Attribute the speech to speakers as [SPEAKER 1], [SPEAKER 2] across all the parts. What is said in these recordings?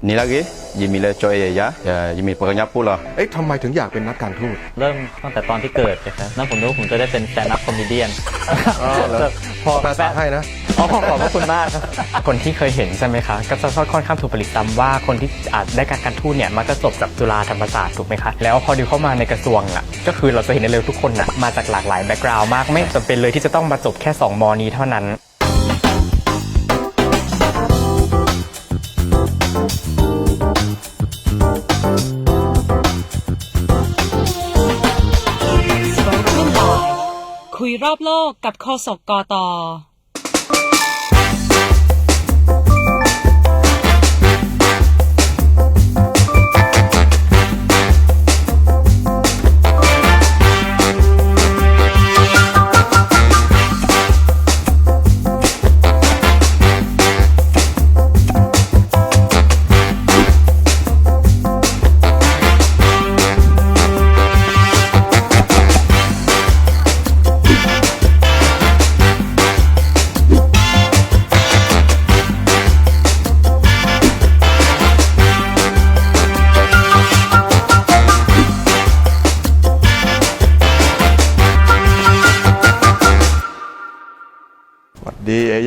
[SPEAKER 1] Ni lagi, Jimmy le coy ya, ya Jimmy pokoknya pula.
[SPEAKER 2] เอ๊ะทำไมถึงอยากเป็นนักการทูต
[SPEAKER 3] เริ่มตั้งแต่ตอนที่เกิดเลยครับนั่นผมนึกว่าผมจะได้เป็น stand up comedian
[SPEAKER 2] อ๋อเหรอ
[SPEAKER 3] พอ
[SPEAKER 2] แปล
[SPEAKER 3] แปะ
[SPEAKER 2] ให้นะ
[SPEAKER 3] อ๋อขอบพระคุณมากครับ
[SPEAKER 4] คนที่เคยเห็นใช่ไหมคะก็จะค่อนข้างถูกผลิตซ้ำว่าคนที่อาจได้การการทูตเนี่ยมักจะจบจากจุฬาธรรมศาสตร์ถูกไหมคะแล้วพอดิวเข้ามาในกระทรวงอะก็คือเราจะเห็นได้เลยทุกคนอะมาจากหลากหลายแบ็กกราวด์มากไม่จำเป็นเลยที่จะต้องมาจบแค่ 2มนี้เท่านั้น
[SPEAKER 5] คุยรอบโลกกับโฆษกกต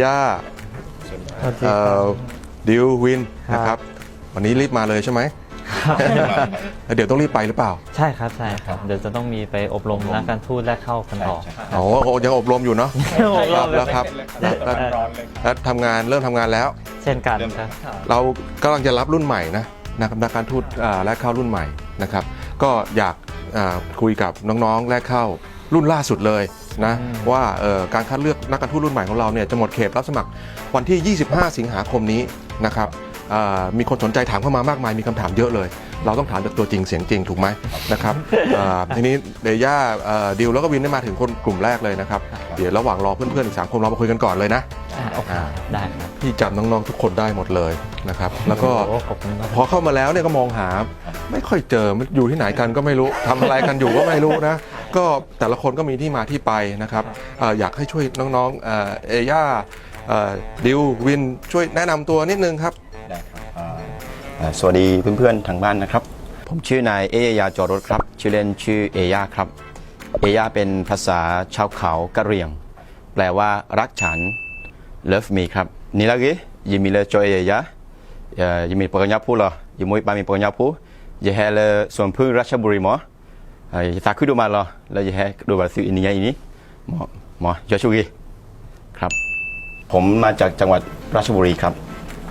[SPEAKER 2] ย่าเอ่อดิววินนะครับ วันนี้รีบมาเลยใช่ไหมแล้วเดี๋ยวต้องรีบไปหรือเปล่า
[SPEAKER 3] ใช่ครับใช่ครับ เดี๋ยวจะต้องมีไปอบรมนักการทูตและเข้ากันต่อ
[SPEAKER 2] อ๋อโอ้ยังอบรมอยู่เนาะ
[SPEAKER 3] ยังอบรม
[SPEAKER 2] แล้วครับแล้วแล้วแล้วทำงานเริ่มทำงานแล้ว
[SPEAKER 3] เช่นกันครับ
[SPEAKER 2] เรากำลังจะรับรุ่นใหม่นะนะครับนักการทูตอ่าแรกเข้ารุ่นใหม่นะครับ ก็อยากอ่าคุยกับน้องๆแรกเข้ารุ่นล่าสุดเลย นะ
[SPEAKER 3] อืม
[SPEAKER 2] ว่าเอ่อการคัดเลือกนักการทูตรุ่นใหม่ของเราเนี่ยจะหมดเขตรับสมัครวันที่ 25 สิงหาคมนี้นะครับอ่ามีคนสนใจถามเข้ามามากมายมีคำถามเยอะเลย เราต้องถามจากตัวจริงเสียงจริงถูกไหมนะครับอ่าทีนี้เดย่าเอ่อดิวแล้วก็วินได้มาถึงคนกลุ่มแรกเลยนะครับ เดี๋ยวระหว่างรอเพื่อนๆอีกสามคนเรามาคุยกันก่อนเลยนะ
[SPEAKER 3] อ่าโอเคได้ครับ
[SPEAKER 2] พี่จำน้องๆทุกคนได้หมดเลยนะครับ แล้วก็
[SPEAKER 3] โอ้ขอบคุณมาก
[SPEAKER 2] พอเข้ามาแล้วเนี่ยก็มองหา ไม่ค่อยเจอมันอยู่ที่ไหนกันก็ไม่รู้ทำอะไรกันอยู่ก็ไม่รู้นะ ก็แต่ละคนก็มีที่มาที่ไปนะครับเอ่ออยากให้ช่วยน้องๆเอ่อเอย่าเอ่อดิววินช่วยแนะนำตัวนิดนึงครับ
[SPEAKER 1] ได้ครับอ่าอ่าสวัสดีเพื่อนๆทางบ้านนะครับ ผมชื่อนายเอยาจอรถครับ ชื่อเล่นชื่อเอยาครับ เอยาเป็นภาษาชาวเขากะเหรี่ยง แปลว่ารักฉัน love me ครับนี่ล agi Jimmy le coy ya ya Jimmy pokoknya pula Jimmy pami pokoknya pu je hele สวนพึ่งราชบุรีหมอ ไอ้ตาคุดูมาเหรอแล้วจะให้ดูบาซิ ini ini หมอหมอยอชูกีครับ ผมมาจากจังหวัดราชบุรีครับ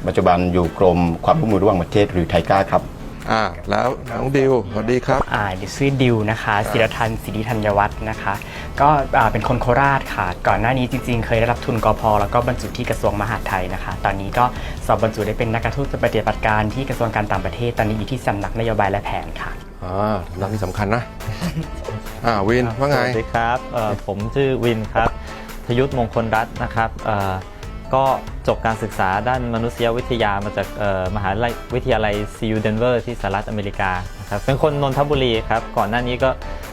[SPEAKER 1] ปัจจุบันอยู่กรมความร่วมมือระหว่างประเทศหรือไทก้าครับ
[SPEAKER 2] อ่าแล้วน้องดิวสวัสดีครับ
[SPEAKER 4] อ่าดิวชื่อดิวนะคะศิรทันศิริธัญวัฒน์นะคะ ก็อ่าเป็นคนโคราชค่ะ ก่อนหน้านี้จริงๆ เคยได้รับทุนกพแล้วก็บรรจุที่กระทรวงมหาดไทยนะคะ ตอนนี้ก็สอบบรรจุได้เป็นนักการทูตปฏิบัติการที่กระทรวงการต่างประเทศ ตอนนี้อยู่ที่สำนักนโยบายและแผนค่ะ
[SPEAKER 2] อ่าเรื่องที่สำคัญนะ อ่าวินว่าไง
[SPEAKER 3] สวัสดีครับเอ่อผมชื่อวินครับ ทยุทธมงคลรัตน์นะครับเอ่อก็จบการศึกษาด้านมนุษยวิทยามาจากเอ่อมหาวิทยาลัยซีอูเดนเวอร์ที่สหรัฐอเมริกานะครับเป็นคนนนทบุรีครับ ก่อนหน้านี้ก็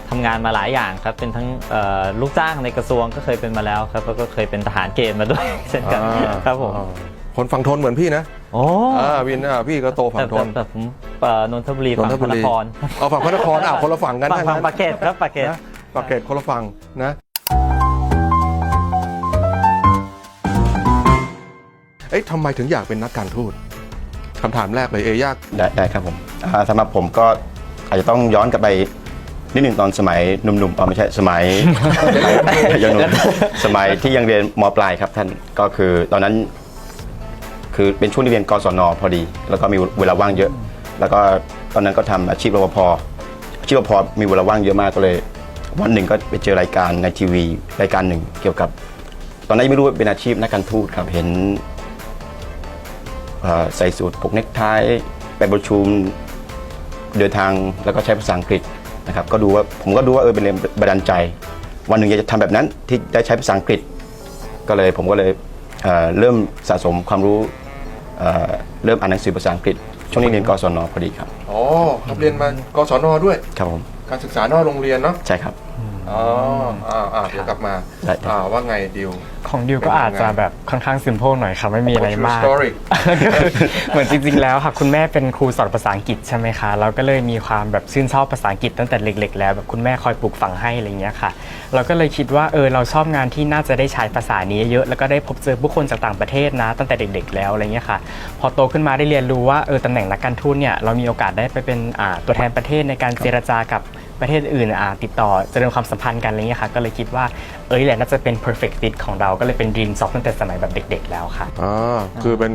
[SPEAKER 3] ทำงานมาหลายอย่างครับ เป็นทั้งเอ่อลูกจ้างในกระทรวงก็เคยเป็นมาแล้วครับ แล้วก็เคยเป็นทหารเกณฑ์มาด้วย เช่นกัน
[SPEAKER 2] อ่า
[SPEAKER 3] ครับผม
[SPEAKER 2] อ่า คนฝั่งทนเหมือนพี่นะ
[SPEAKER 3] โอ้
[SPEAKER 2] อ่าวินอ่าพี่ก็โตฝั่
[SPEAKER 3] แต่
[SPEAKER 2] งท
[SPEAKER 3] แต่
[SPEAKER 2] น
[SPEAKER 3] แต่ผมเอ่อนนทบุรีฝั่งพระนคร
[SPEAKER 2] เอาฝั่งพระนครอ่าคนละฝั่งกัน
[SPEAKER 3] ฝั่ง
[SPEAKER 2] ถ้า
[SPEAKER 3] ฝั่ง
[SPEAKER 2] งั้น
[SPEAKER 3] ปากเกร็ดครับปากเกร็ด
[SPEAKER 2] นะปากเกร็ดคนละฝั่งนะ เอ๊ะทำไมถึงอยากเป็นนักการทูตคำถามแรกเลยเอยาก
[SPEAKER 1] ได้ได้ครับผมอ่าสำหรับผมก็อาจจะต้องย้อนกลับไปนิดหนึ่งตอนสมัยหนุ่มๆอ๋อไม่ใช่สมัย ยังหนุ่มสมัยที่ยังเรียนมปลายครับท่านก็คือตอนนั้น คือเป็นช่วงที่เรียนกศนพอดี แล้วก็มีเวลาว่างเยอะ แล้วก็ตอนนั้นก็ทำอาชีพรปภอาชีพรปภมีเวลาว่างเยอะมากก็เลย วันหนึ่งก็ไปเจอรายการในทีวีรายการหนึ่งเกี่ยวกับ ตอนนั้นยังไม่รู้ว่าเป็นอาชีพนักการทูตครับเห็นเอ่อใส่สูทผูกเนคไทไปประชุมเดินทางแล้วก็ใช้ภาษาอังกฤษนะครับก็ดูว่าผมก็ดูว่าเออเป็นแรงบันดาลใจ วันหนึ่งอยากจะทำแบบนั้นที่ได้ใช้ภาษาอังกฤษ ก็เลยผมก็เลยเอ่อเริ่มสะสมความรู้ เอ่อเริ่มอ่านหนังสือภาษาอังกฤษ ช่วงนี้เรียนกศนพอดีครับ
[SPEAKER 2] อ๋อครับเรียนมากศนด้วย
[SPEAKER 1] ครับผม
[SPEAKER 2] การศึกษานอกโรงเรียนเนาะ
[SPEAKER 1] ใช่ครับ
[SPEAKER 2] ออ๋ออ่าอ่าเดี๋ยวกลับมา
[SPEAKER 1] ได้ครับ
[SPEAKER 2] อ่าว่าไงดิว
[SPEAKER 4] ของดิวก็อาจจะแบบค่อนข้างซิม p พ e หน่อยค่ะไม่มีอะไรมาก
[SPEAKER 2] True story
[SPEAKER 4] เหมือนจริงๆแล้วค่ะคุณแม่เป็นครูสอนภาษาอังกฤษใช่ไหมคะเราก็เลยมีความแบบชื่นชอบภาษาอังกฤษตั้งแต่เล็ก ๆ แล้วแบบคุณแม่คอยปลูกฝังให้อะไรเงี้ยค่ะ เราก็เลยคิดว่าเออเราชอบงานที่น่าจะได้ใช้ภาษานี้เยอะแล้วก็ได้พบเจอผู้คนจากต่างประเทศนะ ตั้งแต่เด็ก ๆ แล้วอะไรเงี้ยค่ะ พอโตขึ้นมาได้เรียนรู้ว่าเออตำแหน่งนักการทูตเนี่ยเรามีโอกาสได้ไปเป็นอ่าตัวแทนประเทศในการเจรจากับ ประเทศอื่นอ่าติดต่อเจริญความสัมพันธ์กันอะไรเงี้ยค่ะ ก็เลยคิดว่าเอ้ยแหละน่าจะเป็น perfect fit ของเราก็เลยเป็น dream job ตั้งแต่สมัยแบบเด็ก ๆ แล้วค่ะ
[SPEAKER 2] อ่าคือเป็น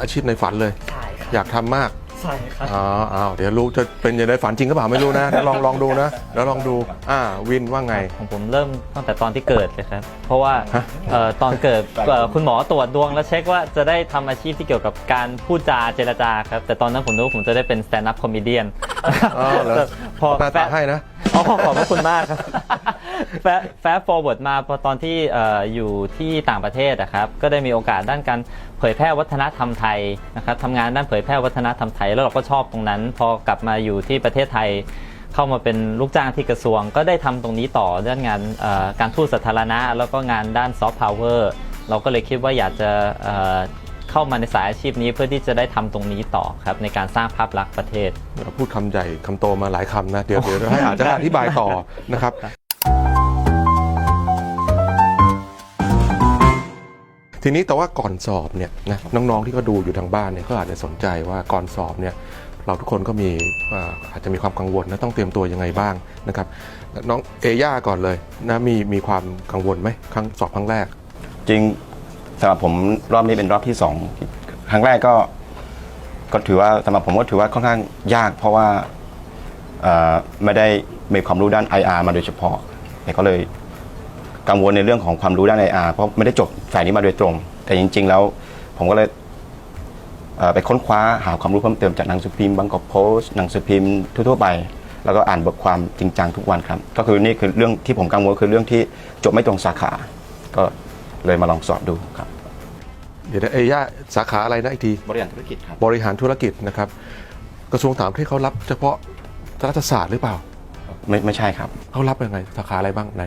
[SPEAKER 2] อาชีพในฝันเลย
[SPEAKER 4] ใช่ค่ะ
[SPEAKER 2] อยากทำมาก
[SPEAKER 4] ใช่ค่ะ
[SPEAKER 2] อ๋ออ้าวเดี๋ยวรู้จะเป็นอย่างในฝันจริงก็เปล่าไม่รู้นะเดี๋ยวลองลองดูนะเดี๋ยวลองดูอ่าวินว่าไง
[SPEAKER 3] ของผมเริ่มตั้งแต่ตอนที่เกิดเลยครับ เพราะว่า
[SPEAKER 2] ฮะ
[SPEAKER 3] เอ่อตอนเกิดเอ่อคุณหมอตรวจดวงแล้วเช็คว่าจะได้ทำอาชีพที่เกี่ยวกับการพูดจาเจรจาครับ แต่ตอนนั้นผมนึกว่าผมจะได้เป็น stand up comedian
[SPEAKER 2] อ๋อเหรอ
[SPEAKER 3] พอ
[SPEAKER 2] หน้าตาให้นะ
[SPEAKER 3] อ๋อขอบพระคุณมากครับ แฟแฟฟอร์เวิร์ดมาพอตอนที่เอ่ออยู่ที่ต่างประเทศนะครับ ก็ได้มีโอกาสด้านการเผยแพร่วัฒนธรรมไทยนะครับทำงานด้านเผยแพร่วัฒนธรรมไทย แล้วเราก็ชอบตรงนั้น พอกลับมาอยู่ที่ประเทศไทย เข้ามาเป็นลูกจ้างที่กระทรวง ก็ได้ทำตรงนี้ต่อด้านงานเอ่อการทูตสาธารณะ แล้วก็งานด้านซอฟต์พาวเวอร์เราก็เลยคิดว่าอยากจะเอ่อ เข้ามาในสายอาชีพนี้เพื่อที่จะได้ทำตรงนี้ต่อครับในการสร้างภาพลักษณ์ประเทศ
[SPEAKER 2] เราพูดคำใหญ่คำโตมาหลายคำนะเดี๋ยวเดี๋ยวให้อาจจะอธิบายต่อนะครับทีนี้แต่ว่าก่อนสอบเนี่ยนะน้องๆที่เขาดูอยู่ทางบ้านเนี่ยเขาอาจจะสนใจว่าก่อนสอบเนี่ยเราทุกคนก็มีอ่าอาจจะมีความกังวลนะต้องเตรียมตัวยังไงบ้างนะครับน้องเอย่าก่อนเลยนะมีมีความกังวลไหมครั้งสอบครั้งแรก
[SPEAKER 1] จริง สำหรับผมรอบนี้เป็นรอบที่สองครั้งแรกก็ ก็ถือว่าสำหรับผมก็ถือว่าค่อนข้างยากเพราะว่าไม่ได้มีความรู้ด้าน IR มาโดยเฉพาะแต่ก็เลยกังวลในเรื่องของความรู้ด้าน IR เพราะไม่ได้จบสายนี้มาโดยตรง แต่จริง ๆ แล้วผมก็เลยเไปค้นคว้าหาความรู้เพิ่มเติมจากหนังสือพิมพ์บางกอกโพสต์หนังสือพิมพ์ทั่วๆไป แล้วก็อ่านบทความจริงจังทุกวันครับ ก็คือนี่คือเรื่องที่ผมกังวลคือเรื่องที่จบไม่ตรงสาขา ก็ เลยมาลองสอบดูครับ
[SPEAKER 2] เดี๋ยวนะเอย่าสาขาอะไรนะอีกที
[SPEAKER 1] บริหารธุรกิจครับ
[SPEAKER 2] บริหารธุรกิจนะครับ กระทรวงต่างประเทศเขารับเฉพาะรัฐศาสตร์หรือเปล่า
[SPEAKER 1] ไม่ไม่ใช่ครับ
[SPEAKER 2] เขารับยังไงสาขาอะไรบ้างไหน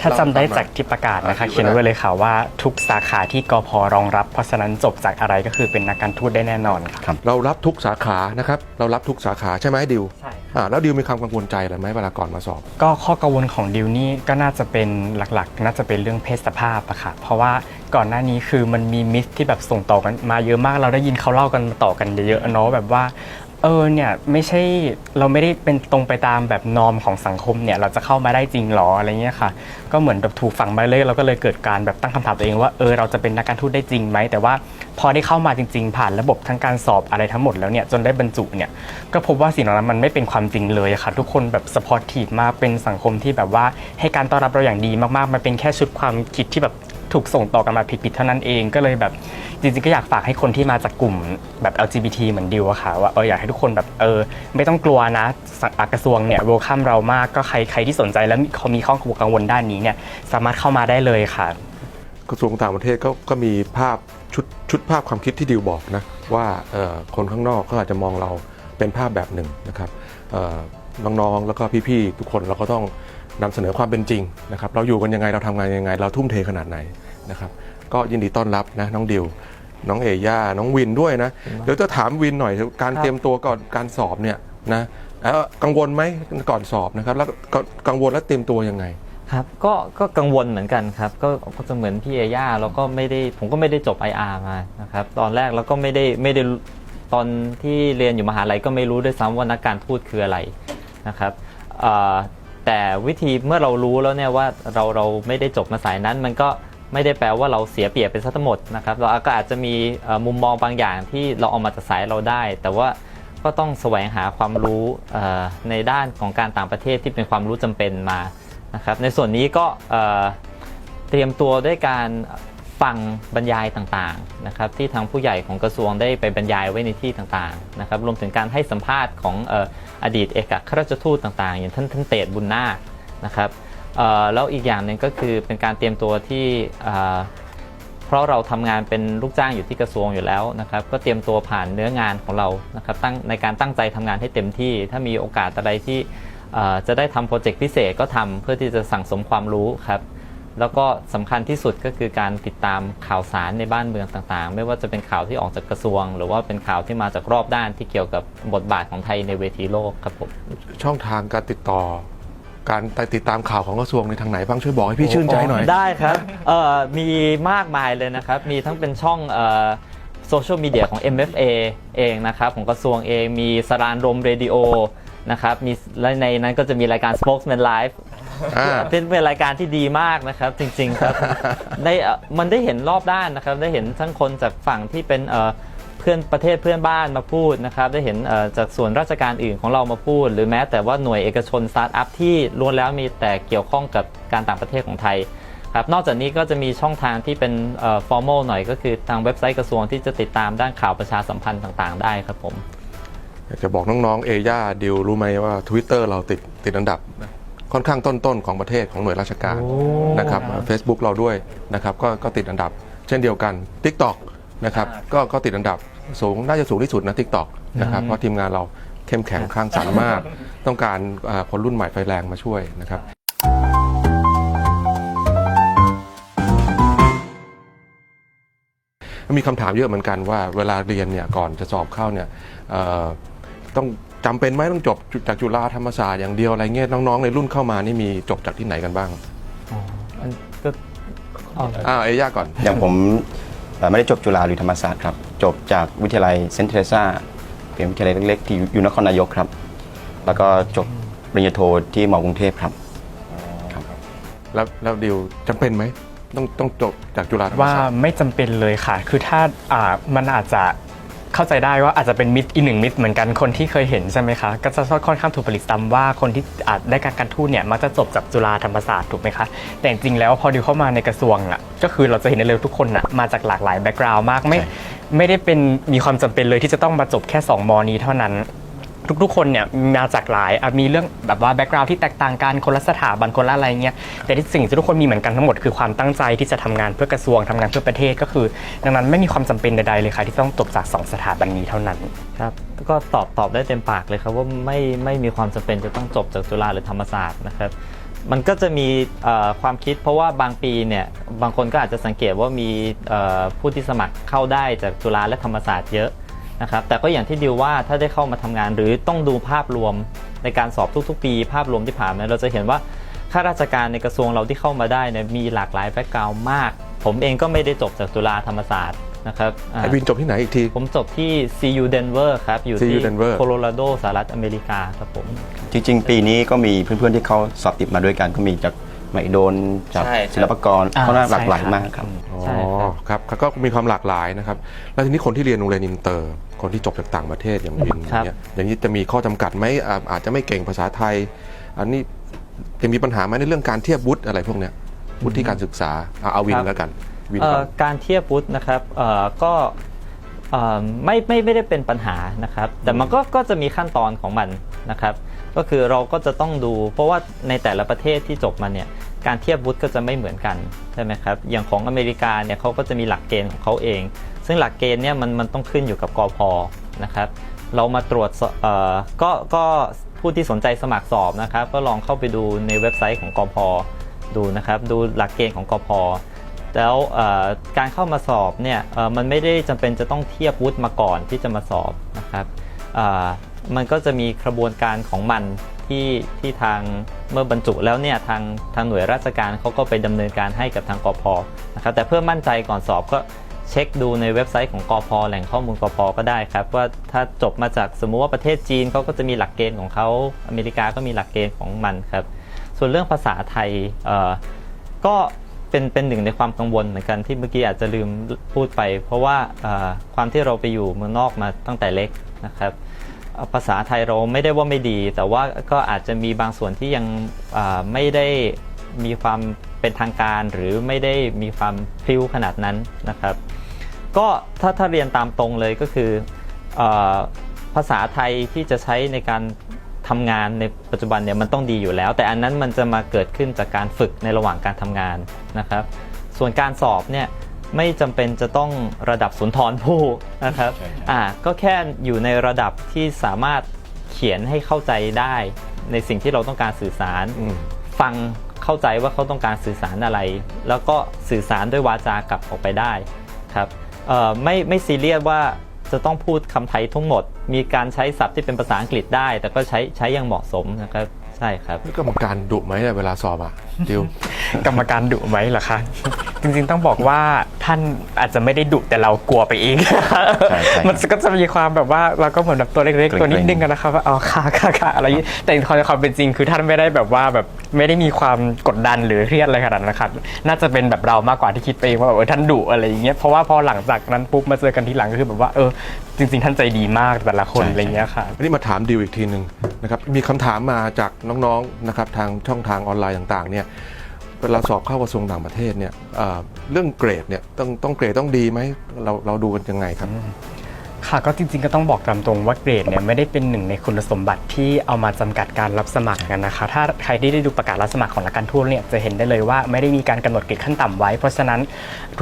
[SPEAKER 4] ถ้าจำได้จากที่ประกาศนะคะ
[SPEAKER 2] อ่า
[SPEAKER 4] เขียนไว้เลยค่ะว่าทุกสาขาที่กพรองรับ เพราะฉะนั้นจบจากอะไรก็คือเป็นนักการทูตได้แน่นอนค่ะ
[SPEAKER 2] เรารับทุกสาขานะครับ เรารับทุกสาขาใช่ไหมดิว
[SPEAKER 4] ใช่
[SPEAKER 2] อ่าแล้วดิวมีความกังวลใจอะไรไหมเวลาก่อนมาสอบ
[SPEAKER 4] ก็ข้อกังวลของดิวนี่ก็น่าจะเป็นหลักๆ น่าจะเป็นเรื่องเพศสภาพอะค่ะ เพราะว่าก่อนหน้านี้คือมันมีมิสที่แบบส่งต่อกันมาเยอะมาก เราได้ยินเขาเล่ากันต่อกันเยอะๆเนาะแบบว่า เออเนี่ยไม่ใช่เราไม่ได้เป็นตรงไปตามแบบนอมของสังคมเนี่ยเราจะเข้ามาได้จริงหรออะไรเงี้ยค่ะ ก็เหมือนแบบถูกฝังมาเลยเราก็เลยเกิดการแบบตั้งคำถามตัวเองว่าเออเราจะเป็นนักการทูตได้จริงไหมแต่ว่าพอได้เข้ามาจริง ๆ ผ่านระบบทั้งการสอบอะไรทั้งหมดแล้วเนี่ยจนได้บรรจุเนี่ยก็พบว่าสิ่งเหล่านั้นมันไม่เป็นความจริงเลยค่ะ ทุกคนแบบสปอร์ตทีฟมากเป็นสังคมที่แบบว่าให้การต้อนรับเราอย่างดีมากๆมันเป็นแค่ชุดความคิดที่แบบ ถูกส่งต่อกันมาผิดๆเท่านั้นเองก็เลยแบบจริงๆก็อยากฝากให้คนที่มาจากกลุ่มแบบ LGBT เหมือนดิวอะค่ะว่าเอออยากให้ทุกคนแบบเออไม่ต้องกลัวนะสังอะกระทรวงเนี่ยเวคัมเรามากก็ใครใครที่สนใจแล้วเขามีข้อกังวลด้านนี้เนี่ยสามารถเข้ามาได้เลยค่ะ
[SPEAKER 2] กระทรวงต่างประเทศก็ก็มีภาพชุดชุดภาพความคิดที่ดิวบอกนะว่าคนข้างนอกก็อาจจะมองเราเป็นภาพแบบหนึ่งนะครับน้องๆแล้วก็พี่ๆทุกคนเราก็ต้อง นำเสนอความเป็นจริงนะครับเราอยู่กันยังไงเราทำงานยังไง เราทุ่มเทขนาดไหนนะครับก็ยินดีต้อนรับนะน้องดิวน้องเอย่าน้องวินด้วยนะเดี๋ยวจะถามวินหน่อยการเตรียมตัวก่อนการสอบเนี่ยนะเอ่อกังวลไหมก่อนสอบนะครับแล้วก็กังวลและเตรียมตัวยังไง
[SPEAKER 3] ครับก็ก็กังวลเหมือนกันครับ ก็ก็จะเหมือนพี่เอย่าเราก็ไม่ได้ผมก็ไม่ได้จบ IR มานะครับตอนแรกเราก็ไม่ได้ไม่ได้ตอนที่เรียนอยู่มหาลัยก็ไม่รู้ด้วยซ้ำว่านักการทูตคืออะไรนะครับเอ่อ แต่วิธีเมื่อเรารู้แล้วเนี่ยว่าเราเราไม่ได้จบมาสายนั้น มันก็ไม่ได้แปลว่าเราเสียเปรียบไปซะทั้งหมดนะครับเราก็อาจจะมีมุมมองบางอย่างที่เราเอามาจากสายเราได้ แต่ว่าก็ต้องแสวงหาความรู้ในด้านของการต่างประเทศที่เป็นความรู้จำเป็นมานะครับในส่วนนี้ก็เตรียมตัวด้วยการ ฟังบรรยายต่างๆนะครับที่ทางผู้ใหญ่ของกระทรวงได้ไปบรรยายไว้ในที่ต่างๆนะครับรวมถึงการให้สัมภาษณ์ของออดีตเอกอัครราชทูตต่างๆ อย่างท่านท่านเตดบุญนาคนะครับแล้วอีกอย่างหนึ่งก็คือเป็นการเตรียมตัวที่เพราะเราทำงานเป็นลูกจ้างอยู่ที่กระทรวงอยู่แล้วนะครับก็เตรียมตัวผ่านเนื้องานของเรานะครับตั้งในการตั้งใจทำงานให้เต็มที่ ถ้ามีโอกาสอะไรที่จะได้ทำโปรเจกต์พิเศษก็ทำเพื่อที่จะสั่งสมความรู้ครับ แล้วก็สำคัญที่สุดก็คือการติดตามข่าวสารในบ้านเมืองต่างๆ ไม่ว่าจะเป็นข่าวที่ออกจากกระทรวง หรือว่าเป็นข่าวที่มาจากรอบด้านที่เกี่ยวกับบทบาทของไทยในเวทีโลกครับผม
[SPEAKER 2] ช่องทางการติดต่อ การติดตามข่าวของกระทรวงในทางไหนบ้างช่วยบอกให้พี่ชื่นใจหน่อย
[SPEAKER 3] ได้ครับเอ่อมีมากมายเลยนะครับ มีทั้งเป็นช่องโซเชียลมีเดียของ MFA เองนะครับของกระทรวงเองมีสรานรมเรดิโอนะครับมีและในนั้นก็จะมีรายการ Spokesman Live
[SPEAKER 2] อ่า
[SPEAKER 3] เป็นเป็นรายการที่ดีมากนะครับ จริง ๆ ครับได้เอ่อมันได้เห็นรอบด้านนะครับ ได้เห็นทั้งคนจากฝั่งที่เป็นเอ่อเพื่อนประเทศเพื่อนบ้านมาพูดนะครับ ได้เห็นเอ่อจากส่วนราชการอื่นของเรามาพูด หรือแม้แต่ว่าหน่วยเอกชนสตาร์ทอัพที่ล้วนแล้วมีแต่เกี่ยวข้องกับการต่างประเทศของไทยครับนอกจากนี้ก็จะมีช่องทางที่เป็นเอ่อ formal หน่อยก็คือทางเว็บไซต์กระทรวงที่จะติดตามด้านข่าวประชาสัมพันธ์ต่าง ๆ ได้ครับผม
[SPEAKER 2] อยากจะบอกน้องๆเอย่าดิวรู้ไหมว่า Twitter เราติดติดอันดับ ค่อนข้างต้นๆของประเทศของหน่วยราชการนะครับ Facebook เราด้วยนะครับก็ก็ติดอันดับ เช่นเดียวกัน TikTok นะครับก็ก็ติดอันดับสูงน่าจะสูงที่สุดนะ TikTok นะครับเพราะทีมงานเราเข้มแข็งข้างสรรมาก ต้องการอ่าคนรุ่นใหม่ไฟแรงมาช่วยนะครับมีคำถามเยอะเหมือนกันว่าเวลาเรียนเนี่ยก่อนจะสอบเข้าเนี่ยเอ่อต้อง จำเป็นไหมต้องจบจากจุฬาธรรมศาสตร์อย่างเดียวอะไรเงี้ยน้องๆในรุ่นเข้ามานี่มีจบจากที่ไหนกันบ้าง
[SPEAKER 3] อันก็เอา
[SPEAKER 2] อ่าเอย่าก่อน
[SPEAKER 1] อย่างผมเอ่อไม่ได้จบจุฬาหรือธรรมศาสตร์ครับ จบจากวิทยาลัยเซนต์เทเรซาเป็นวิทยาลัยเล็กๆ ที่อยู่นครนายกครับ แล้วก็จบปริญญาโทที่มอกรุงเทพครับ
[SPEAKER 2] แล้วแล้วดิวจำเป็นไหมต้องต้องจบจากจุฬาธรรม
[SPEAKER 4] ว่า
[SPEAKER 2] ศาสตร์
[SPEAKER 4] ไม่จำเป็นเลยค่ะ คือถ้าอ่ามันอาจจะ เข้าใจได้ว่าอาจจะเป็นมิตรอีกหนึ่งมิตรเหมือนกันคนที่เคยเห็นใช่ไหมคะก็จะค่อนข้างถูกผลิตซ้ำว่าคนที่อาจได้การการทูตเนี่ยมักจะจบจากจุฬาธรรมศาสตร์ถูกไหมคะแต่จริงๆแล้วพอดิวเข้ามาในกระทรวงอะก็คือเราจะเห็นได้เลยทุกคนอะมาจากหลากหลายแบ็กกราวด์มากไม่ไม่ได้เป็นมีความจำเป็นเลยที่จะต้องมาจบแค่ 2มนี้เท่านั้น ทุกๆ คนเนี่ยมาจากหลายอะมีเรื่องแบบว่าแบ็กกราวด์ที่แตกต่างกันคนละสถาบันคนละอะไรเงี้ยแต่ที่สิ่งที่ทุกคนมีเหมือนกันทั้งหมดคือความตั้งใจที่จะทำงานเพื่อกระทรวงทำงานเพื่อประเทศก็คือ ดังนั้นไม่มีความจำเป็นใดๆเลยค่ะที่ต้องจบจากสองสถาบันนี้เท่านั้น
[SPEAKER 3] ครับก็ตอบตอบได้เต็มปากเลยครับว่าไม่ไม่มีความจำเป็นจะต้องจบจากจุฬาหรือธรรมศาสตร์นะครับ มันก็จะมีเอ่อความคิดเพราะว่าบางปีเนี่ยบางคนก็อาจจะสังเกตว่ามีเอ่อผู้ที่สมัครเข้าได้จากจุฬาและธรรมศาสตร์เยอะ นะครับแต่ก็อย่างที่ดิวว่าถ้าได้เข้ามาทำงานหรือต้องดูภาพรวมในการสอบทุกๆ ปี ภาพรวมที่ผ่านมาเราจะเห็นว่าข้าราชการในกระทรวงเราที่เข้ามาได้เนี่ยมีหลากหลายแบ็กกราวด์มาก ผมเองก็ไม่ได้จบจากจุฬาธรรมศาสตร์นะครับอ่า
[SPEAKER 2] ไอวินจบที่ไหนอีกที
[SPEAKER 3] ผมจบที่ CU Denver ครับ อยู่
[SPEAKER 2] CU
[SPEAKER 3] ที่
[SPEAKER 2] Denver
[SPEAKER 3] โคโลราโดสหรัฐอเมริกาครับผม
[SPEAKER 1] จริง ๆ ปีนี้ก็มีเพื่อนๆที่เขาสอบติดมาด้วยกันก็มีจากไมโดนจาก
[SPEAKER 3] ใช่ครับ
[SPEAKER 1] ศิลปากร
[SPEAKER 4] อ่า
[SPEAKER 1] เขาน่าหลากหลาย
[SPEAKER 4] ใช่ครับ
[SPEAKER 1] มากครับ
[SPEAKER 3] ใช่ ครับ
[SPEAKER 2] ครับก็มีความหลากหลายนะครับ แล้วทีนี้คนที่เรียนโรงเรียนอินเตอร์ คนที่จบจากต่างประเทศอย่างวินอย่างเงี้ยอย่างนี้จะมีข้อจำกัดไหมอ่าอาจจะไม่เก่งภาษาไทย อันนี้จะมีปัญหาไหมในเรื่องการเทียบวุฒิอะไรพวกเนี้ยวุฒิการศึกษาเอาเอาวิน
[SPEAKER 3] ครับ
[SPEAKER 2] แล้วกันวิน
[SPEAKER 3] เอ่
[SPEAKER 2] ก่
[SPEAKER 3] อ
[SPEAKER 2] อน
[SPEAKER 3] การเทียบวุฒินะครับเอ่อก็เอ่อไม่ไม่ไม่ได้เป็นปัญหานะครับ แต่มันก็ก็จะมีขั้นตอนของมันนะครับ ก็คือเราก็จะต้องดู เพราะว่าในแต่ละประเทศที่จบมาเนี่ยการเทียบวุฒิก็จะไม่เหมือนกัน ใช่ไหมครับอย่างของอเมริกาเนี่ยเขาก็จะมีหลักเกณฑ์ของเขาเอง ซึ่งหลักเกณฑ์เนี่ยมันมันต้องขึ้นอยู่กับกอพนะครับเรามาตรวจเอ่อก็ก็ผู้ที่สนใจสมัครสอบนะครับ ก็ลองเข้าไปดูในเว็บไซต์ของกอพดูนะครับ ดูหลักเกณฑ์ของกอพแล้วการเข้ามาสอบเนี่ยมันไม่ได้จำเป็นจะต้องเทียบวุฒิมาก่อนที่จะมาสอบนะครับมันก็จะมีกระบวนการของมัน ที่ที่ทางเมื่อบรรจุแล้วเนี่ยทางทางหน่วยราชการเขาก็ไปดำเนินการให้กับทางกอพนะครับแต่เพื่อมั่นใจก่อนสอบก็เช็คดูในเว็บไซต์ของกอพแหล่งข้อมูลกอพก็ได้ครับ ว่าถ้าจบมาจากสมมุติว่าประเทศจีนเขาก็จะมีหลักเกณฑ์ของเขาอเมริกาก็มีหลักเกณฑ์ของมันครับ ส่วนเรื่องภาษาไทยก็เป็นเป็นหนึ่งในความกังวลเหมือนกันที่เมื่อกี้อาจจะลืมพูดไป เพราะว่าความที่เราไปอยู่เมืองนอกมาตั้งแต่เล็กนะครับ ภาษาไทยเราไม่ได้ว่าไม่ดี แต่ว่าก็อาจจะมีบางส่วนที่ยังไม่ได้มีความเป็นทางการหรือไม่ได้มีความพลิ้วขนาดนั้นนะครับ ก็ถ้าถ้าเรียนตามตรงเลยก็คือออภาษาไทยที่จะใช้ในการทำงานในปัจจุบันเนี่ยมันต้องดีอยู่แล้ว แต่อันนั้นมันจะมาเกิดขึ้นจากการฝึกในระหว่างการทำงานนะครับ ส่วนการสอบเนี่ย ไม่จำเป็นจะต้องระดับสุนทรภู่นะครับ อ่า ก็แค่อยู่ในระดับที่สามารถเขียนให้เข้าใจได้ ในสิ่งที่เราต้องการสื่อสาร
[SPEAKER 2] อืม
[SPEAKER 3] ฟังเข้าใจว่าเขาต้องการสื่อสารอะไร แล้วก็สื่อสารด้วยวาจากลับออกไปได้ครับเอ่อไม่ไม่ซีเรียสว่าจะต้องพูดคำไทยทั้งหมด มีการใช้ศัพท์ที่เป็นภาษาอังกฤษได้ แต่ก็ใช้ใช้อย่างเหมาะสมนะครับ ใช่ครับ
[SPEAKER 2] นี่กรรมการดุไหมเนี่ยเวลาสอบอะดิว
[SPEAKER 4] กรรมการดุไหมเหรอคะ จริงๆต้องบอกว่าท่านอาจจะไม่ได้ดุแต่เรากลัวไปเอง
[SPEAKER 1] ใช่ใช่
[SPEAKER 4] มันก็จะมีความแบบว่าเราก็เหมือนแบบตัวเล็กๆ
[SPEAKER 1] เกรงๆ
[SPEAKER 4] ตัวนิดนึงกันนะครับว่าอ๋อค่ะค่ะค่ะอะไรอย่างนี้แต่ในความเป็นจริงคือท่านไม่ได้แบบว่าแบบไม่ได้มีความกดดันหรือเครียดอะไรขนาดนั้นนะครับน่าจะเป็นแบบเรามากกว่าที่คิดไปเองว่าแบบเออท่านดุอะไรอย่างเงี้ยเพราะว่าพอหลังจากนั้นปุ๊บมาเจอกันทีหลังก็คือแบบว่าเออจริง ๆ ท่านใจดีมากแต่ละคน
[SPEAKER 1] ใช่
[SPEAKER 4] อะไรอย่างเงี้ยค่ะ
[SPEAKER 2] อันนี้มาถามดิวอีกทีหนึ่งนะครับ มีคำถามมาจากน้องๆนะครับทางช่องทางออนไลน์ต่างๆเนี่ยเวลาสอบเข้ากระทรวงต่างประเทศเนี่ยเอ่อเรื่องเกรดเนี่ยต้องต้องเกรดต้องดีไหมเราเราดูกันยังไงครับ
[SPEAKER 4] ค่ะก็จริงๆก็ต้องบอกตามตรงว่าเกรดเนี่ยไม่ได้เป็นหนึ่งในคุณสมบัติที่เอามาจำกัดการรับสมัครกันนะคะ ถ้าใครที่ได้ดูประกาศรับสมัครของนักการทูตเนี่ยจะเห็นได้เลยว่าไม่ได้มีการกำหนดเกรดขั้นต่ำไว้ เพราะฉะนั้น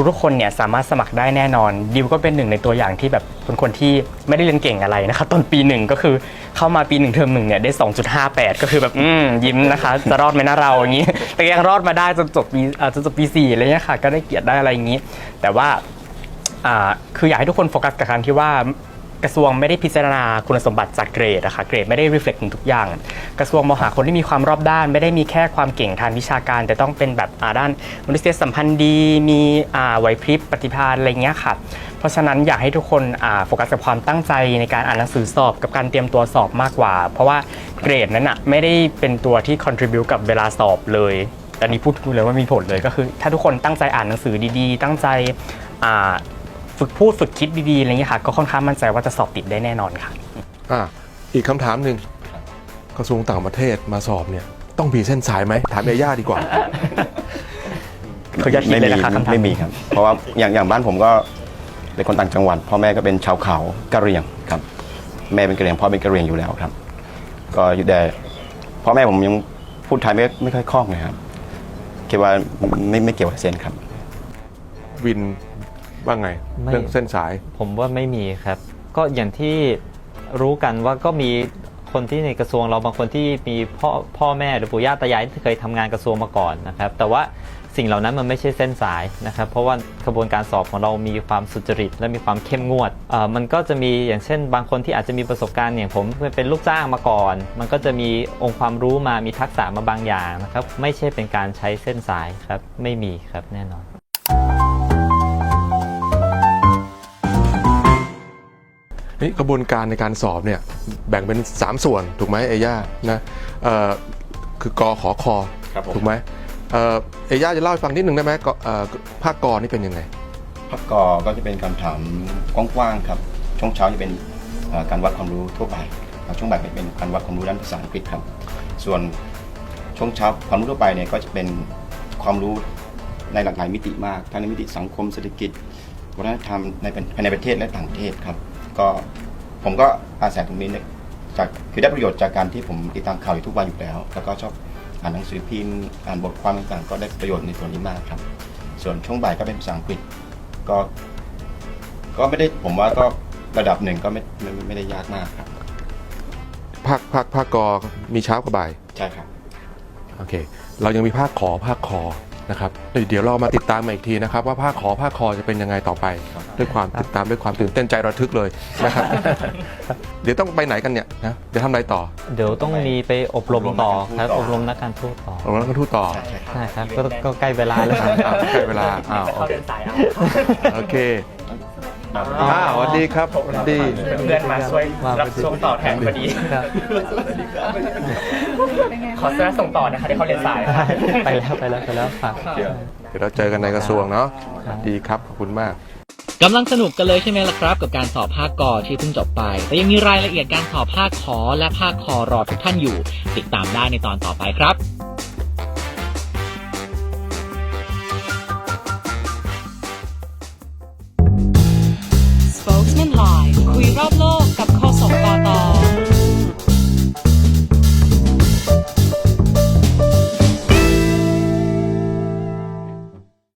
[SPEAKER 4] ทุกๆคนเนี่ยสามารถสมัครได้แน่นอนดิวก็เป็นหนึ่งในตัวอย่างที่แบบเป็นคนที่ไม่ได้เรียนเก่งอะไรนะคะตอนปีหนึ่งก็คือเข้ามาปีหนึ่งเทอมหนึ่งเนี่ยได้ 2.58 ก็คือแบบอืมยิ้มนะคะจะรอดไหมนะเราอย่างนี้ แต่ยังรอดมาได้จนจบปีจนจบปีสี่อะไรเงี้ยค่ะก็ได้เกียรติได้อะไรอย่างนี้ แต่ว่า อ่าคืออยากให้ทุกคนโฟกัสกับการที่ว่ากระทรวงไม่ได้พิจารณาคุณสมบัติจากเกรดนะคะเกรดไม่ได้ reflect ถึงทุกอย่าง กระทรวงมองหาคนที่มีความรอบด้าน ไม่ได้มีแค่ความเก่งทางวิชาการ แต่ต้องเป็นแบบด้านมนุษยสัมพันธ์ดี มีไหวพริบปฏิภาณอะไรเงี้ยค่ะเพราะฉะนั้นอยากให้ทุกคนโฟกัสกับความตั้งใจในการอ่านหนังสือสอบกับการเตรียมตัวสอบมากกว่า เพราะว่าเกรดนั้นอะไม่ได้เป็นตัวที่ contribue กับเวลาสอบเลยอันนี้พูดเลยว่ามีผลเลยก็คือ ถ้าทุกคนตั้งใจอ่านหนังสือดีๆ ตั้งใจอ่า ฝึกพูดฝึกคิดดีๆอะไรเงี้ยค่ะก็ค่อนข้างมั่นใจว่าจะสอบติดได้แน่นอนค่ะ
[SPEAKER 2] อ่าอีกคำถามหนึ่งกระทรวงต่างประเทศมาสอบเนี่ย ต้องมีเส้นสายไหมถามเอย่าดีกว่า
[SPEAKER 4] ขออนุญาตคิดเลยนะคะคำถาม
[SPEAKER 1] ไม่มีครับ เพราะว่าอย่างอย่างบ้านผมก็เป็นคนต่างจังหวัดพ่อแม่ก็เป็นชาวเขากะเหรี่ยงครับ แม่เป็นกะเหรี่ยงพ่อเป็นกะเหรี่ยงอยู่แล้วครับ ก็อยู่แต่พ่อแม่ผมยังพูดไทยไม่ไม่ค่อยคล่องเลยครับคิดว่าไม่ไม่เกี่ยวกับเซนครับ
[SPEAKER 2] วิน ว่าไง
[SPEAKER 3] ไม่
[SPEAKER 2] เรื่องเส้นสาย
[SPEAKER 3] ผมว่าไม่มีครับ ก็อย่างที่รู้กันว่าก็มีคนที่ในกระทรวงเราบางคนที่มีพ่อพ่อแม่หรือปู่ย่าตายายที่เคยทำงานกระทรวงมาก่อนนะครับ แต่ว่าสิ่งเหล่านั้นมันไม่ใช่เส้นสายนะครับ เพราะว่ากระบวนการสอบของเรามีความสุจริต และมีความเข้มงวดเอ่อมันก็จะมีอย่างเช่น บางคนที่อาจจะมีประสบการณ์อย่างผมเป็นลูกจ้างมาก่อน มันก็จะมีองค์ความรู้มามีทักษะมาบางอย่างนะครับ ไม่ใช่เป็นการใช้เส้นสายครับไม่มีครับแน่นอน
[SPEAKER 2] นี่กระบวนการในการสอบเนี่ยแบ่งเป็น 3 ส่วนถูกไหมเอย่านะเอ่อคือกอขอคอ
[SPEAKER 1] ครับผม
[SPEAKER 2] ถูกไหมเอ่อเอย่าจะเล่าให้ฟังนิดหนึ่งได้ไหมกเอ่อภาคกอนี่เป็นยังไง
[SPEAKER 1] พักกอก็จะเป็นคำถามกว้างๆครับ ช่วงเช้าจะเป็นเอ่อการวัดความรู้ทั่วไปครับช่วงบ่ายเป็นการวัดความรู้ด้านภาษาอังกฤษครับ ส่วนช่วงเช้าความรู้ทั่วไปเนี่ยก็จะเป็นความรู้ในหลากหลายมิติมาก ทั้งในมิติสังคมเศรษฐกิจวัฒนธรรมในเป็นภายในประเทศและต่างประเทศครับ ก็ผมก็อาศัยตรงนี้เนี่ยจากคือได้ประโยชน์จากการที่ผมติดตามข่าวอยู่ทุกวันอยู่แล้ว แล้วก็ชอบอ่านหนังสือพิมพ์อ่านบทความต่างๆ ก็ได้ประโยชน์ในส่วนนี้มากครับ ส่วนช่วงบ่ายก็เป็นภาษาอังกฤษก็ ก็ไม่ได้ผมว่าก็ระดับหนึ่งก็ไม่ไม่ไม่ได้ยากมากครับ
[SPEAKER 2] ภาคภาคภาคกอมีเช้ากับบ่าย
[SPEAKER 1] ใช่ครับ
[SPEAKER 2] โอเค เรายังมีภาคขอภาคคอ นะครับเดี๋ยวเรามาติดตามมาอีกทีนะครับ ว่าภาคขอภาคคอจะเป็นยังไงต่อไป ด้วยความติดตามด้วยความตื่นเต้นใจระทึกเลยนะครับ เดี๋ยวต้องไปไหนกันเนี่ยนะเดี๋ยวทำอะไรต่อ
[SPEAKER 3] เดี๋ยวต้องมีไปอบรมต่อครับ
[SPEAKER 1] อ
[SPEAKER 3] อ
[SPEAKER 1] บบร
[SPEAKER 3] ร
[SPEAKER 1] ม
[SPEAKER 3] ม
[SPEAKER 1] นั
[SPEAKER 3] นั
[SPEAKER 1] ก
[SPEAKER 3] ก
[SPEAKER 1] กา
[SPEAKER 3] การรทูตต่อ
[SPEAKER 2] เราต้องทูตต่อ
[SPEAKER 1] ใช่ใช่ครับ
[SPEAKER 3] ใช่ครับก็ก็ใกล้เวลาแล้วครับ
[SPEAKER 2] อ้าวใกล้เวลาอ้าว
[SPEAKER 4] เขาเดินสายเอา
[SPEAKER 2] โอเค อ้าวสวัสดีครับสวัสดี
[SPEAKER 4] เพื่อนมาช่วย
[SPEAKER 3] มา
[SPEAKER 4] รับช่วงต่อแทนพอดี
[SPEAKER 3] ครับ
[SPEAKER 4] ขอเสื้อส่งต่อนะคะที่เขาเรียนสายค่ะ
[SPEAKER 3] ไปแล้วไปแล้วไปแล้วฝาก
[SPEAKER 2] เดี๋ยวเราเจอกันในกระทรวงเนาะดีครับขอบคุณมาก
[SPEAKER 6] กำลังสนุกกันเลยใช่ไหมล่ะครับ กับการสอบภาคกอที่เพิ่งจบไป แต่ยังมีรายละเอียดการสอบภาคขอและภาคคอรอทุกท่านอยู่ ติดตามได้ในตอนต่อไปครับ